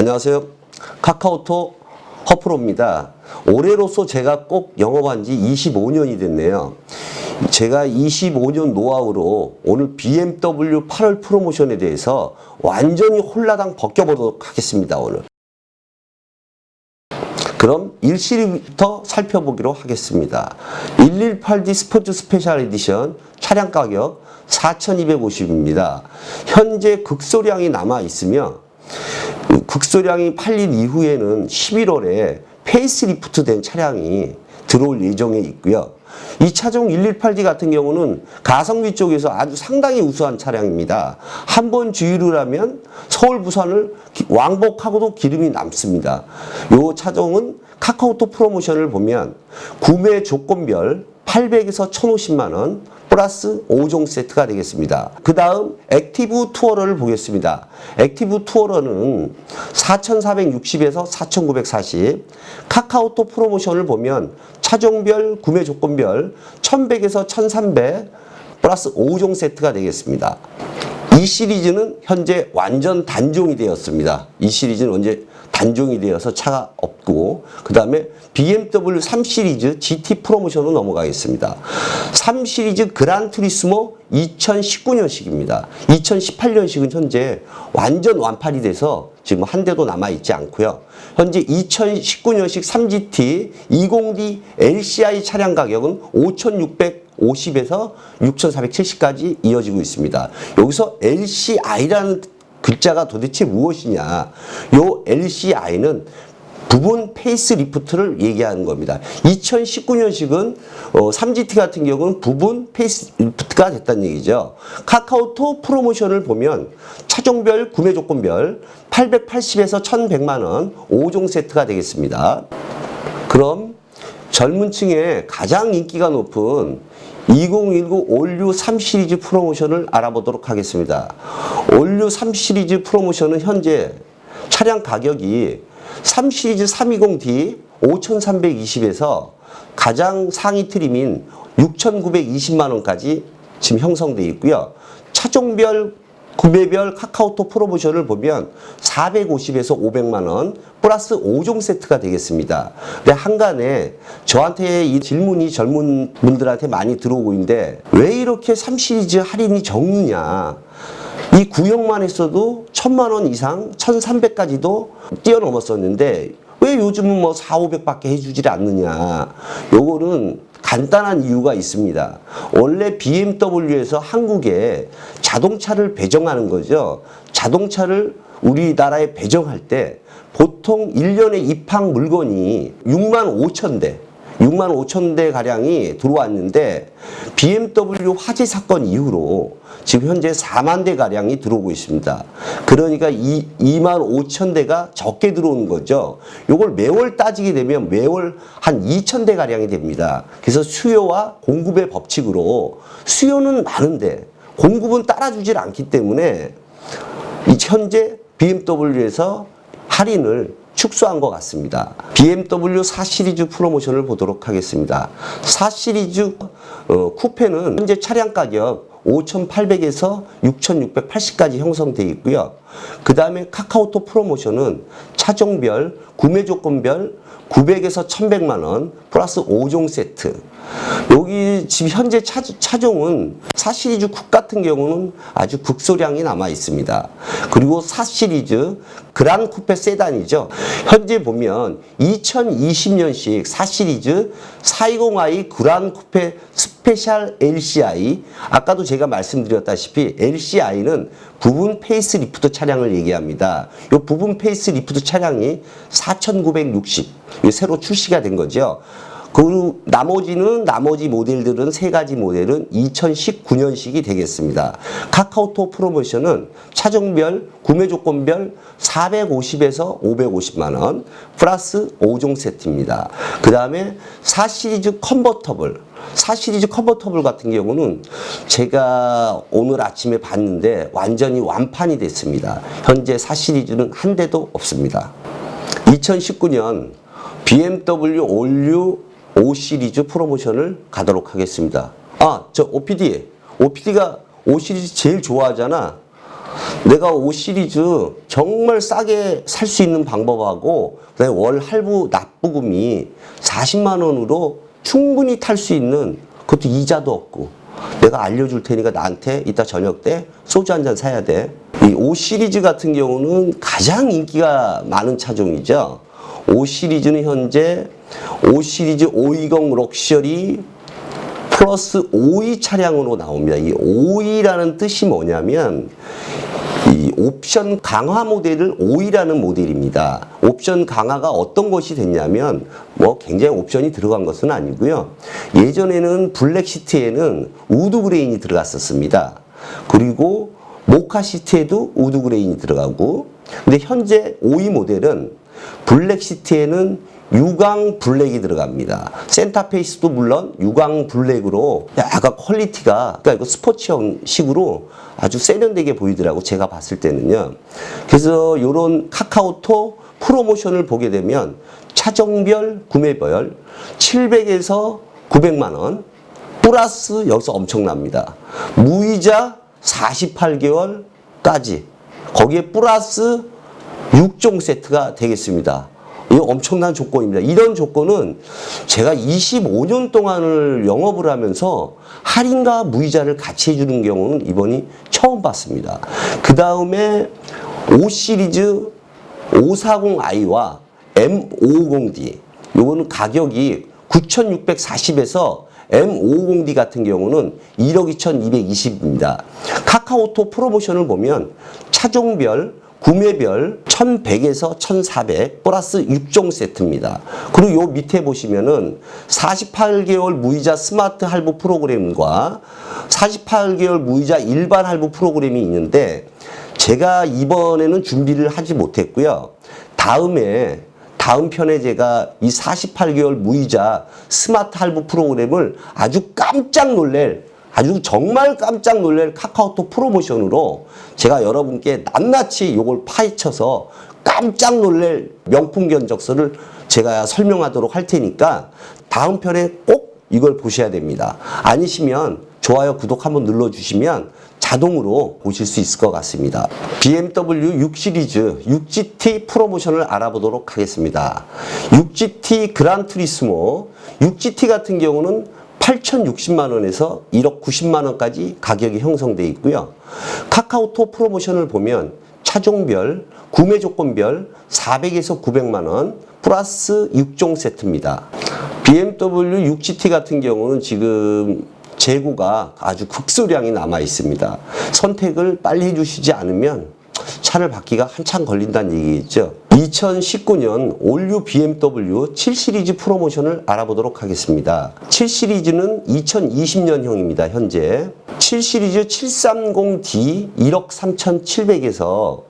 안녕하세요. 카카오톡 허프로입니다. 올해로서 제가 꼭 영업한 지 25년이 됐네요. 제가 25년 노하우로 오늘 BMW 8월 프로모션에 대해서 완전히 홀라당 벗겨보도록 하겠습니다, 오늘. 그럼 1시리부터 살펴보기로 하겠습니다. 118D 스포츠 스페셜 에디션 차량 가격 4,250입니다. 현재 극소량이 남아 있으며 극소량이 팔린 이후에는 11월에 페이스리프트 된 차량이 들어올 예정에 있고요. 이 차종 118D 같은 경우는 가성비 쪽에서 아주 상당히 우수한 차량입니다. 한 번 주유를 하면 서울 부산을 기- 왕복하고도 기름이 남습니다. 이 차종은 카카오톡 프로모션을 보면 구매 조건별 800에서 1,050만 원 플러스 5종 세트가 되겠습니다. 그 다음 액티브 투어러를 보겠습니다. 액티브 투어러는 4,460에서 4,940 카카오톡 프로모션을 보면 차종별 구매 조건별 1,100에서 1,300 플러스 5종 세트가 되겠습니다. 이 시리즈는 현재 완전 단종이 되었습니다. 이 시리즈는 언제 단종이 되어서 차가 없고 그 다음에 BMW 3 시리즈 GT 프로모션으로 넘어가겠습니다. 3 시리즈 그란 투리스모 2019년식입니다. 2018년식은 현재 완전 완판이 돼서 지금 한 대도 남아 있지 않고요. 현재 2019년식 3GT 20D LCI 차량 가격은 5,650에서 6,470까지 이어지고 있습니다. 여기서 LCI라는 글자가 도대체 무엇이냐? 요 LCI는 부분 페이스 리프트를 얘기하는 겁니다. 2019년식은 어, 3GT 같은 경우는 부분 페이스 리프트가 됐다는 얘기죠. 카카오톡 프로모션을 보면 차종별 구매 조건별 880에서 1100만 원 5종 세트가 되겠습니다. 그럼 젊은 층에 가장 인기가 높은 2019 올류 3 시리즈 프로모션을 알아보도록 하겠습니다. 올류 3 시리즈 프로모션은 현재 차량 가격이 3 시리즈 320D 5,320에서 가장 상위 트림인 6,920만 원까지 지금 형성되어 있고요. 차종별 구매별 카카오톡 프로모션을 보면 450에서 500만 원 플러스 5종 세트가 되겠습니다. 근데 한간에 저한테 이 질문이 젊은 분들한테 많이 들어오고 있는데 왜 이렇게 3 시리즈 할인이 적느냐? 이 구형만 했어도 1000만 원 이상, 1300까지도 뛰어넘었었는데 왜 요즘은 뭐 4, 500밖에 해주질 않느냐. 요거는 간단한 이유가 있습니다. 원래 BMW에서 한국에 자동차를 배정하는 거죠. 자동차를 우리나라에 배정할 때 보통 1년에 입항 물건이 6만 5천 대, 6만 5천 대 가량이 들어왔는데 BMW 화재 사건 이후로 지금 현재 4만 대 가량이 들어오고 있습니다. 그러니까 이 2만 5천 대가 적게 들어오는 거죠. 요걸 매월 따지게 되면 매월 한 2천 대 가량이 됩니다. 그래서 수요와 공급의 법칙으로 수요는 많은데 공급은 따라주질 않기 때문에 이 현재 BMW에서 할인을 축소한 것 같습니다. BMW 4 시리즈 프로모션을 보도록 하겠습니다. 4 시리즈 어, 쿠페는 현재 차량 가격 5,800에서 6,680까지 형성되어 있고요. 그 다음에 카카오톡 프로모션은 차종별, 구매 조건별 900에서 1,100만 원 플러스 5종 세트. 여기 지금 현재 차, 차종은 4 시리즈 쿡 같은 경우는 아주 극소량이 남아 있습니다. 그리고 4 시리즈 그란 쿠페 세단이죠. 현재 보면 2020년식 4 시리즈 420i 그란 쿠페 스페셜 LCI 아까도 제가 말씀드렸다시피 LCI는 부분 페이스 리프트 차량을 얘기합니다. 이 부분 페이스 리프트 차량이 4,960 새로 출시가 된 거죠. 그 나머지는 나머지 모델들은 세 가지 모델은 2019년식이 되겠습니다. 카카오톡 프로모션은 차종별 구매 조건별 450에서 550만 원 플러스 5종 세트입니다. 그 다음에 4 시리즈 컨버터블 4 시리즈 컨버터블 같은 경우는 제가 오늘 아침에 봤는데 완전히 완판이 됐습니다. 현재 4 시리즈는 한 대도 없습니다. 2019년 BMW 올류 5 시리즈 프로모션을 가도록 하겠습니다. 아, 저 OPD. OPD가 5 시리즈 제일 좋아하잖아. 내가 5 시리즈 정말 싸게 살 수 있는 방법하고 그다음에 월 할부 납부금이 40만 원으로 충분히 탈 수 있는 그것도 이자도 없고 내가 알려줄 테니까 나한테 이따 저녁 때 소주 한 잔 사야 돼. 이 5 시리즈 같은 경우는 가장 인기가 많은 차종이죠. 5 시리즈는 현재 5 시리즈 520 럭셔리 플러스 5위 차량으로 나옵니다. 이 5위라는 뜻이 뭐냐면 이 옵션 강화 모델을 5위라는 모델입니다. 옵션 강화가 어떤 것이 됐냐면 뭐 굉장히 옵션이 들어간 것은 아니고요. 예전에는 블랙 시트에는 우드 그레인이 들어갔었습니다. 그리고 모카 시트에도 우드 그레인이 들어가고 근데 현재 5위 모델은 블랙 시트에는 유광 블랙이 들어갑니다. 센터페이스도 물론 유광 블랙으로 약간 퀄리티가 그러니까 이거 스포츠형 식으로 아주 세련되게 보이더라고 제가 봤을 때는요. 그래서 이런 카카오톡 프로모션을 보게 되면 차종별 구매별 700에서 900만 원 플러스 여기서 엄청납니다. 무이자 48개월까지 거기에 플러스 6종 세트가 되겠습니다. 이 엄청난 조건입니다. 이런 조건은 제가 25년 동안을 영업을 하면서 할인과 무이자를 같이 해주는 경우는 이번이 처음 봤습니다. 그 다음에 5 시리즈 540i와 M550D 요거는 가격이 9,640에서 M550D 같은 경우는 1억 2,220입니다. 카카오톡 프로모션을 보면 차종별 구매별 1100에서 1400 플러스 6종 세트입니다. 그리고 요 밑에 보시면은 48개월 무이자 스마트 할부 프로그램과 48개월 무이자 일반 할부 프로그램이 있는데 제가 이번에는 준비를 하지 못했고요. 다음에 다음 편에 제가 이 48개월 무이자 스마트 할부 프로그램을 아주 깜짝 놀랄 아주 정말 깜짝 놀랄 카카오톡 프로모션으로 제가 여러분께 낱낱이 요걸 파헤쳐서 깜짝 놀랄 명품 견적서를 제가 설명하도록 할 테니까 다음 편에 꼭 이걸 보셔야 됩니다. 아니시면 좋아요, 구독 한번 눌러주시면 자동으로 보실 수 있을 것 같습니다. BMW 6 시리즈 6GT 프로모션을 알아보도록 하겠습니다. 6GT 그란 투리스모 6GT 같은 경우는 8,060만 원에서 1억 90만 원까지 가격이 형성되어 있고요. 카카오톡 프로모션을 보면 차종별, 구매 조건별 400에서 900만 원 플러스 6종 세트입니다. BMW 6GT 같은 경우는 지금 재고가 아주 극소량이 남아 있습니다. 선택을 빨리 해주시지 않으면 차를 받기가 한참 걸린다는 얘기겠죠. 2019년 올류 BMW 7 시리즈 프로모션을 알아보도록 하겠습니다. 7 시리즈는 2020년형입니다. 현재 7 시리즈 730D 1억 3,700에서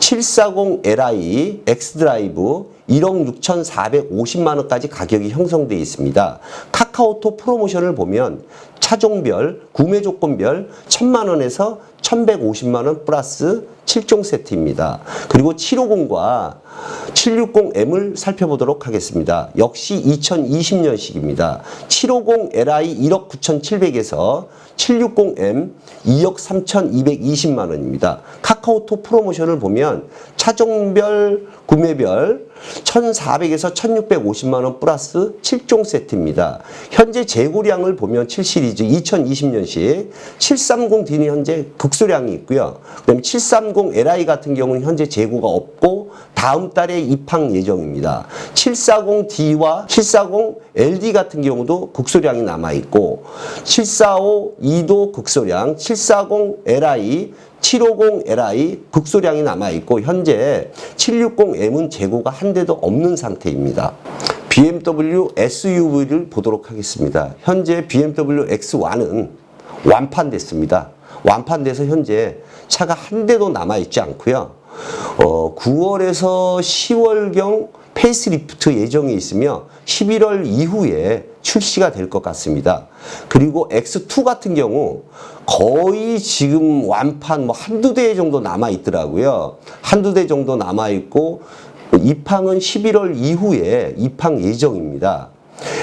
740Li 엑스드라이브 1억 6,450만 원까지 가격이 형성되어 있습니다. 카카오톡 프로모션을 보면 차종별, 구매 조건별 1,000만 원에서 1,150만 원 플러스 7종 세트입니다. 그리고 750과 760M을 살펴보도록 하겠습니다. 역시 2020년식입니다. 750Li 1억 9,700에서 760M 2억 3,220만 원입니다. 카카오톡 프로모션을 보면 차종별, 구매별 1,400에서 1,650만 원 플러스 7종 세트입니다. 현재 재고량을 보면 7 시리즈 2020년식 730D는 현재 극소량이 있고요. 그다음에 730Li 같은 경우는 현재 재고가 없고 다음 달에 입항 예정입니다. 740D와 740LD 같은 경우도 극소량이 남아 있고 745E도 극소량, 740Li 750Li 극소량이 남아있고 현재 760M은 재고가 한 대도 없는 상태입니다. BMW SUV를 보도록 하겠습니다. 현재 BMW X1은 완판됐습니다. 완판돼서 현재 차가 한 대도 남아있지 않고요. 어, 9월에서 10월경 페이스리프트 예정이 있으며 11월 이후에 출시가 될 것 같습니다. 그리고 X2 같은 경우 거의 지금 완판 뭐 한두 대 정도 남아 있더라고요. 한두 대 정도 남아 있고 입항은 11월 이후에 입항 예정입니다.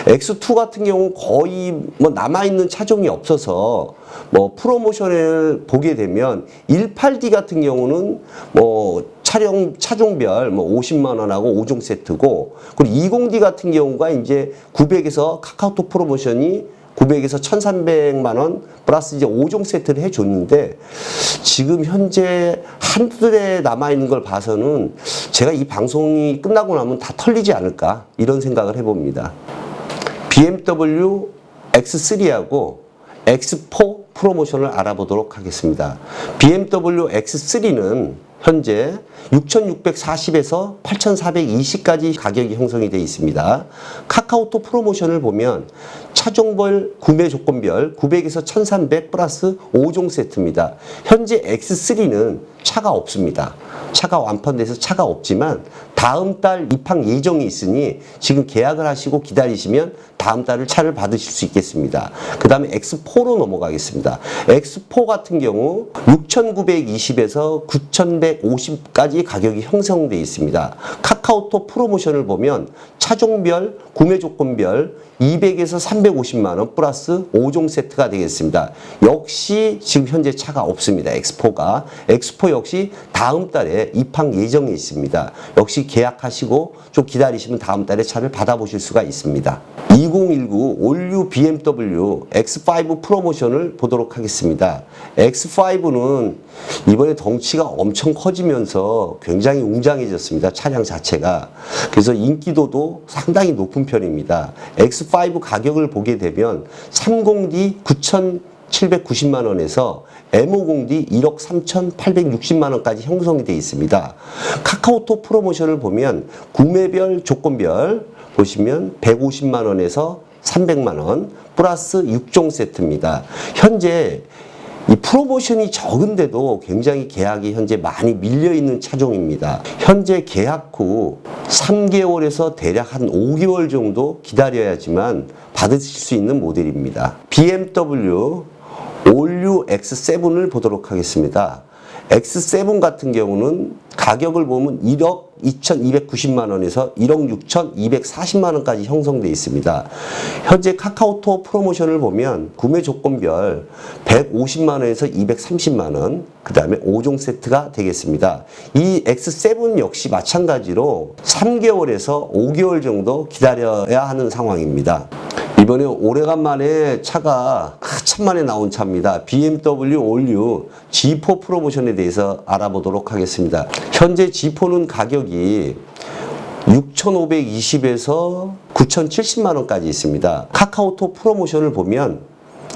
X2 같은 경우 거의 뭐 남아있는 차종이 없어서 뭐 프로모션을 보게 되면 18D 같은 경우는 뭐 차량 차종별 뭐 50만 원하고 5종 세트고 그리고 20D 같은 경우가 이제 900에서 카카오톡 프로모션이 900에서 1,300만 원 플러스 이제 5종 세트를 해 줬는데 지금 현재 한두 대 남아 있는 걸 봐서는 제가 이 방송이 끝나고 나면 다 털리지 않을까 이런 생각을 해 봅니다. BMW X3하고 X4 프로모션을 알아보도록 하겠습니다. BMW X3는 현재 6,640에서 8,420까지 가격이 형성이 되어 있습니다. 카카오톡 프로모션을 보면 차종별 구매 조건별 900에서 1,300 플러스 5종 세트입니다. 현재 X3는 차가 없습니다. 차가 완판돼서 차가 없지만 다음 달 입항 예정이 있으니 지금 계약을 하시고 기다리시면 다음 달을 차를 받으실 수 있겠습니다. 그 다음에 X4로 넘어가겠습니다. X4 같은 경우 6,920에서 9,150까지 가격이 형성되어 있습니다. 카카오톡 프로모션을 보면 차종별, 구매 조건별 200에서 350만 원 플러스 5종 세트가 되겠습니다. 역시 지금 현재 차가 없습니다. X4가. X4 역시 다음 달에 입항 예정에 있습니다. 역시 계약하시고 좀 기다리시면 다음 달에 차를 받아보실 수가 있습니다. 2019 올류 BMW X5 프로모션을 보도록 하겠습니다. X5는 이번에 덩치가 엄청 커지면서 굉장히 웅장해졌습니다. 차량 자체가. 그래서 인기도도 상당히 높은 편입니다. X5 가격을 보게 되면 30D 9,790만 원에서 M50D 1억 3,860만 원까지 형성이 되어 있습니다. 카카오톡 프로모션을 보면 구매별 조건별 보시면 150만 원에서 300만 원 플러스 6종 세트입니다. 현재 이 프로모션이 적은데도 굉장히 계약이 현재 많이 밀려 있는 차종입니다. 현재 계약 후 3개월에서 대략 한 5개월 정도 기다려야지만 받으실 수 있는 모델입니다. BMW 올류 X7을 보도록 하겠습니다. X7 같은 경우는 가격을 보면 1억 2,290만 원에서 1억 6,240만 원까지 형성되어 있습니다. 현재 카카오톡 프로모션을 보면 구매 조건별 150만 원에서 230만 원, 그 다음에 5종 세트가 되겠습니다. 이 X7 역시 마찬가지로 3개월에서 5개월 정도 기다려야 하는 상황입니다. 이번에 오래간만에 차가 한참만에 나온 차입니다. BMW 올류 G4 프로모션에 대해서 알아보도록 하겠습니다. 현재 G4는 가격이 6,520에서 9,070만 원까지 있습니다. 카카오톡 프로모션을 보면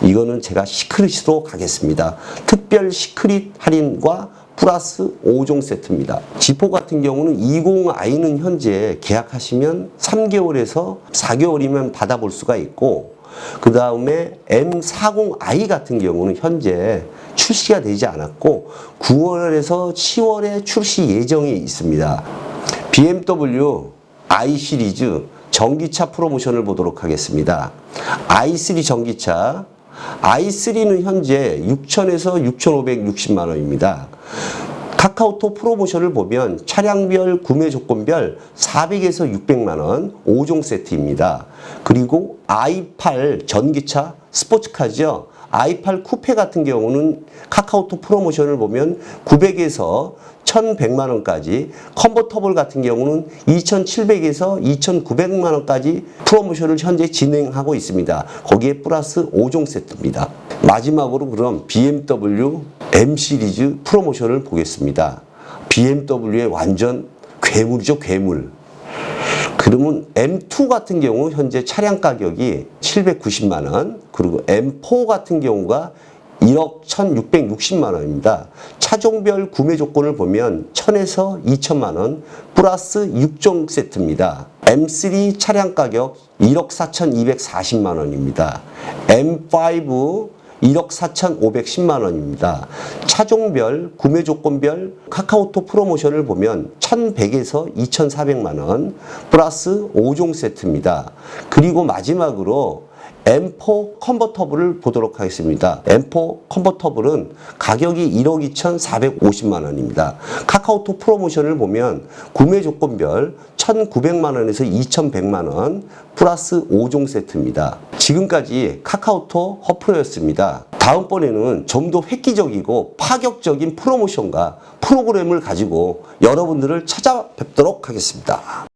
이거는 제가 시크릿으로 가겠습니다. 특별 시크릿 할인과 플러스 5종 세트입니다. 지포 같은 경우는 20i는 현재 계약하시면 3개월에서 4개월이면 받아볼 수가 있고 그 다음에 M40i 같은 경우는 현재 출시가 되지 않았고 9월에서 10월에 출시 예정이 있습니다. BMW i 시리즈 전기차 프로모션을 보도록 하겠습니다. i3 전기차 i3는 현재 6,000에서 6,560만 원입니다. 카카오톡 프로모션을 보면 차량별 구매 조건별 400에서 600만 원 5종 세트입니다. 그리고 i8 전기차 스포츠카죠. i8 쿠페 같은 경우는 카카오톡 프로모션을 보면 900에서 1100만 원까지 컨버터블 같은 경우는 2700에서 2900만 원까지 프로모션을 현재 진행하고 있습니다. 거기에 플러스 5종 세트입니다. 마지막으로 그럼 BMW M 시리즈 프로모션을 보겠습니다. BMW의 완전 괴물이죠, 괴물. 그러면 M2 같은 경우 현재 차량 가격이 790만 원, 그리고 M4 같은 경우가 1억 1,660만 원입니다. 차종별 구매 조건을 보면 1,000에서 2천만 원 플러스 6종 세트입니다. M3 차량 가격 1억 4,240만 원입니다. M5 1억 4,510만 원입니다. 차종별, 구매 조건별 카카오톡 프로모션을 보면 1,100에서 2,400만 원 플러스 5종 세트입니다. 그리고 마지막으로 M4 컨버터블을 보도록 하겠습니다. M4 컨버터블은 가격이 1억 2,450만 원입니다. 카카오톡 프로모션을 보면 구매 조건별 1,900만 원에서 2,100만 원 플러스 5종 세트입니다. 지금까지 카카오톡 허프로였습니다. 다음번에는 좀 더 획기적이고 파격적인 프로모션과 프로그램을 가지고 여러분들을 찾아뵙도록 하겠습니다.